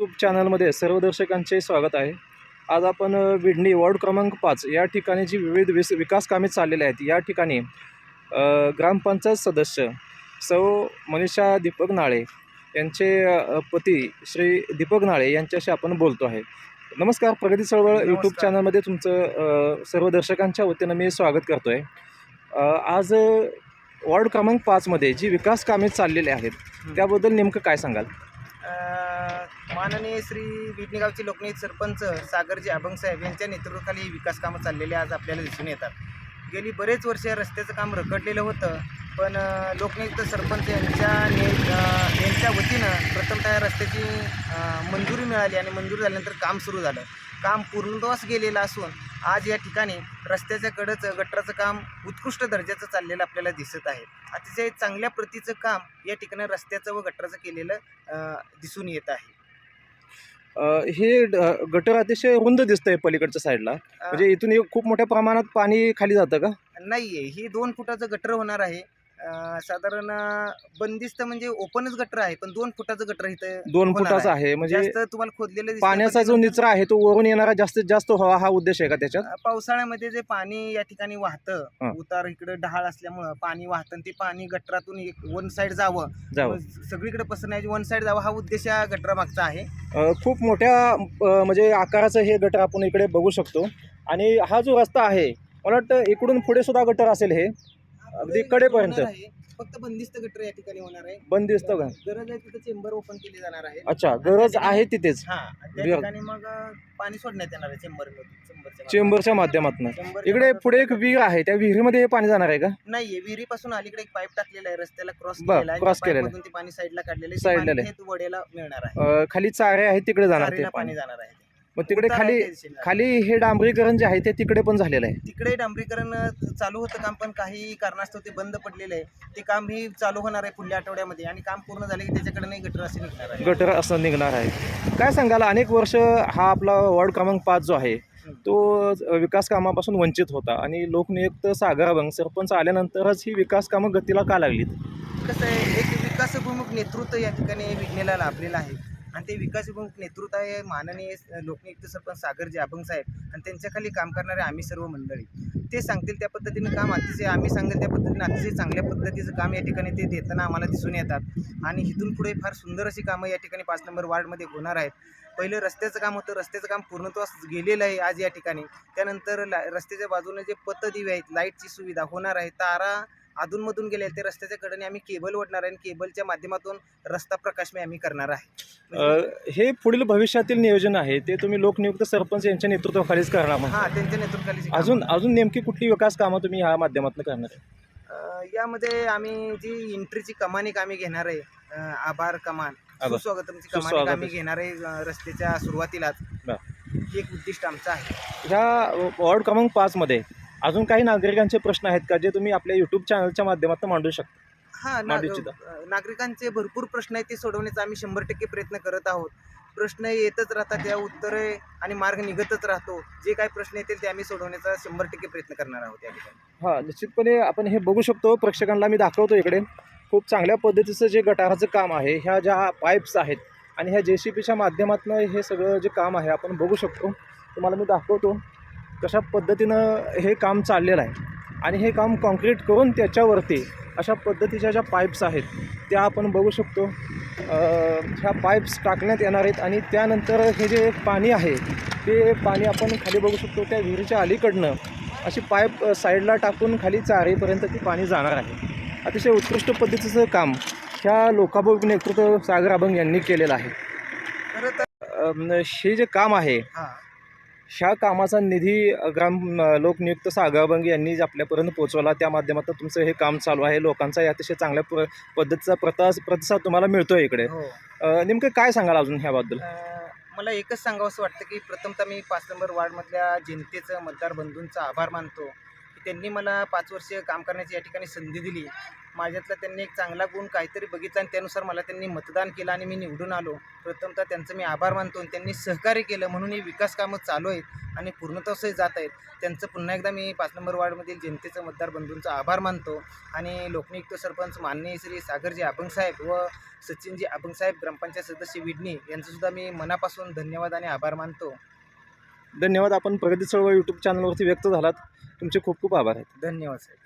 YouTube चॅनलमध्ये सर्व दर्शकांचे स्वागत आहे. आज आपण विडणी वॉर्ड क्रमांक पाच या ठिकाणी जी विविध विस विकास कामे चाललेली आहेत या ठिकाणी ग्रामपंचायत सदस्य सौ मनीषा दीपक नाळे यांचे पती श्री दीपक नाळे यांच्याशी आपण बोलतो आहे. नमस्कार प्रगती चळवळ यूट्यूब. चॅनलमध्ये तुमचं सर्व दर्शकांच्या वतीनं मी स्वागत करतो आहे आज वॉर्ड क्रमांक पाचमध्ये जी विकास कामे चाललेली आहेत त्याबद्दल नेमकं काय सांगाल? माननीय श्री विटणीगावचे लोकनेते सरपंच सागरजी अभंगसाहेब यांच्या नेतृत्वाखाली ही विकास कामं चाललेले आज आपल्याला दिसून येतात. गेली बरेच वर्ष रस्त्याचं काम रखडलेलं होतं पण लोकनियुक्त सरपंच यांच्या ने यांच्या वतीनं प्रथमतः रस्त्याची मंजुरी मिळाली आणि मंजुरी झाल्यानंतर काम सुरू झालं. काम पूर्णत्वास गेलेलं असून आज या ठिकाणी रस्त्याच्या कडच गटराचं काम उत्कृष्ट दर्जाचं चाललेलं आपल्याला दिसत आहे. अतिशय चांगल्या प्रतीचं काम या ठिकाणी रस्त्याचं व गटराचं केलेलं दिसून येत आहे. हे गटर अतिशय रुंद दिसतंय पलीकडच्या साईडला. म्हणजे इथून एक खूप मोठ्या प्रमाणात पाणी खाली जातं का? नाहीये. ही दोन फुटाचं गटर होणार आहे. साधारण बंदिस्त म्हणजे ओपनच गटर आहे पण दोन फुटाचं गटर इथं दोन होणार फुटाचा आहे म्हणजे जास्त तुम्हाला खोदलेलं दिसतं, पाण्याचा पण जो निचरा आहे तो वरून येणारा जास्तीत जास्त व्हावा हा उद्देश आहे का त्याच्यात? पावसाळ्यामध्ये जे पाणी या ठिकाणी वाहतं. उतार इकडे ढाळ असल्यामुळं पाणी वाहतं आणि ते पाणी गटरातून एक वन साईड जावं. जावं. सगळीकडे पसरण्याची वन साईड जावं हा उद्देश या गटरामागचा आहे. अ, खूप मोठ्या अ, म्हणजे आकाराचं हे गटर आपण इकडे बघू शकतो. आणि हा जो रस्ता आहे मला वाटतं इकडून पुढे सुद्धा गटर असेल हे. अगदी कडेपर्यंत. होणार आहे. फक्त बंदिस्त गटर या ठिकाणी होणार आहे बंद दिसतं का गरज आहे तिथं चेंबर ओपन केली जाणार आहे अच्छा गरज आहे तिथेच हा आणि त्या. ठिकाणी मग अ, पाणी सोडण्यात येणार आहे चेंबर चेंबरच्या चेंबरच्या माध्यमातून इकडे पुढे एक विहीर आहे त्या विहिरीमध्ये हे पाणी जाणार आहे का नाहीये विहिरीपासून अलीकडे एक पाईप टाकलेला आहे रस्त्याला क्रॉस बर, केलेला आहे cross त्या केलेला pipe मधून ते पाणी साईडला काढलेलं आहे. ते Side ला पाणी आहे. थेट वड्याला मिळणार आहे अ, खाली चारे आहे तिकडे जाणार ते पाणी पाणी जाणार आहे मग तिकडे उतार आहे खाली. खाली हे डांबरीकरण जे आहे ते तिकडे पण झालेलं आहे. तिकडे डांबरीकरण अ, चालू होतं काम पण काही कारणास्तव ते बंद पडलेलं आहे. ते काम ही चालू होणार आहे पुढल्या आठवड्यामध्ये आणि काम पूर्ण झाले की त्याच्याकडे नाही गटर असे निघणार आहे गटर असं निघणार आहे. काय सांगाल अनेक वर्ष हा आपला वॉर्ड क्रमांक पाच जो आहे तो विकास कामापासून वंचित होता आणि लोकनियुक्त सागर अभंग सरपंच आल्यानंतरच ही विकास कामं गतीला का लागलीत? कसं आहे एक विकासभिमुख नेतृत्व या ठिकाणी विघ्नेला लाभलेलं आहे. आणि ते विकासभिमुख नेतृत्व आहे माननीय लोकनियुक्त सरपंच सागरजी अभंग साहेब आणि त्यांच्याखाली काम करणारे आम्ही सर्व मंडळी. ते सांगतील त्या पद्धतीने काम अतिशय आम्ही सांगेल त्या पद्धतीने अतिशय चांगल्या पद्धतीचं काम या ठिकाणी ते देताना आम्हाला दिसून येतात. आणि इथून पुढे फार सुंदर अशी कामं या ठिकाणी पाच नंबर वार्डमध्ये होणार आहेत. पहिलं रस्त्याचं काम होतं रस्त्याचं काम पूर्णत्वास गेलेलं आहे आज या ठिकाणी. त्यानंतर ला रस्त्याच्या बाजूने जे पतदिवे आहेत लाईटची सुविधा होणार आहे तारा अधूनमधून गेले ते रस्त्याच्या कडेने आम्ही केबल ओढणार आहे आणि केबलच्या माध्यमातून रस्ता प्रकाशमय आम्ही करणार आहे. हे पुढील भविष्यातील नियोजन आहे ते तुम्ही लोकनियुक्त सरपंच यांच्या नेतृत्वाखालीच करणार हा त्यांच्या नेतृत्वाखाली अजून अजून नेमकी कुठली विकास कामं तुम्ही ह्या माध्यमातून करणार आहे? यामध्ये आम्ही जी एंट्रीची कमान एक आम्ही घेणार आहे. आभार कमान. सुस्वागतमची कमान. आम्ही घेणार आहे रस्त्याच्या सुरुवातीलाच. एक उद्दिष्ट आमचं आहे. ह्या वॉर्ड क्रमांक पाचमध्ये अजून काही नागरिकांचे प्रश्न आहेत का जे तुम्ही आपल्या यूट्यूब चॅनलच्या माध्यमातून मांडू शकता? हा मांडू इच्छिता. नागरिकांचे भरपूर प्रश्न आहेत ते सोडवण्याचा आम्ही शंभर टक्के प्रयत्न करत आहोत. प्रश्न येतच राहतात त्या उत्तरे आणि मार्ग निघतच राहतो. जे काही प्रश्न येतील ते आम्ही सोडवण्याचा शंभर टक्के प्रयत्न करणार आहोत या ठिकाणी. हां निश्चितपणे आपण हे बघू शकतो प्रेक्षकांना मी दाखवतो इकडे. खूप चांगल्या पद्धतीचं जे गटाराचं काम आहे ह्या ज्या पाईप्स आहेत आणि ह्या जे सी पीच्या माध्यमातून हे सगळं जे काम आहे आपण बघू शकतो. तुम्हाला मी दाखवतो. कशा पद्धतीनं हे काम चाललेलं आहे आणि हे काम कॉन्क्रीट करून त्याच्यावरती अशा पद्धतीच्या ज्या पाईप्स आहेत त्या आपण बघू शकतो. अं, ह्या पाईप्स टाकण्यात येणार आहेत आणि त्यानंतर हे जे पाणी आहे ते पाणी आपण खाली बघू शकतो त्या विहिरीच्या अलीकडनं अशी पाईप साईडला टाकून खाली चारेपर्यंत ती पाणी जाणार आहे. अतिशय उत्कृष्ट पद्धतीचं काम ह्या लोकाभिमुख नेतृत्व सागर अभंग यांनी केलेलं आहे. खरं तर हे जे काम आहे ह्या कामाचा निधी ग्राम लोकनियुक्त सागर अभंग यांनी आपल्यापर्यंत पोहोचवला त्या माध्यमातून तुमचं हे काम चालू आहे. लोकांचा या अतिशय चांगल्या प पद्धतीचा प्रता प्रतिसाद तुम्हाला मिळतोय इकडे. हो. नेमकं काय सांगाल अजून ह्याबद्दल? मला एकच सांगावंसं वाटतं की प्रथमतः मी पाच नंबर वार्डमधल्या जनतेचं मतदार बंधूंचा आभार मानतो. की त्यांनी मला पाच वर्ष काम करण्याची या ठिकाणी संधी दिली. माझ्यातला त्यांनी एक चांगला गुण काहीतरी बघितला आणि त्यानुसार मला त्यांनी मतदान केलं आणि मी निवडून आलो. प्रथमतः त्यांचं मी आभार मानतो आणि त्यांनी सहकार्य केलं. म्हणून ही विकास कामं चालू आहेत आणि पूर्णत्वासही जात आहेत. त्यांचं पुन्हा एकदा मी पाच नंबर वार्डमधील जनतेचं मतदार बंधूंचा आभार मानतो. आणि लोकनियुक्त सरपंच माननीय श्री सागरजी अभंगसाहेब व सचिनजी अभंगसाहेब ग्रामपंचायत सदस्य विडणी यांचंसुद्धा मी मनापासून धन्यवाद आणि आभार मानतो. धन्यवाद. आपण प्रगती चळवळ यूट्यूब चॅनलवरती व्यक्त झालात. तुमचे खूप खूप आभार आहेत. धन्यवाद साहेब.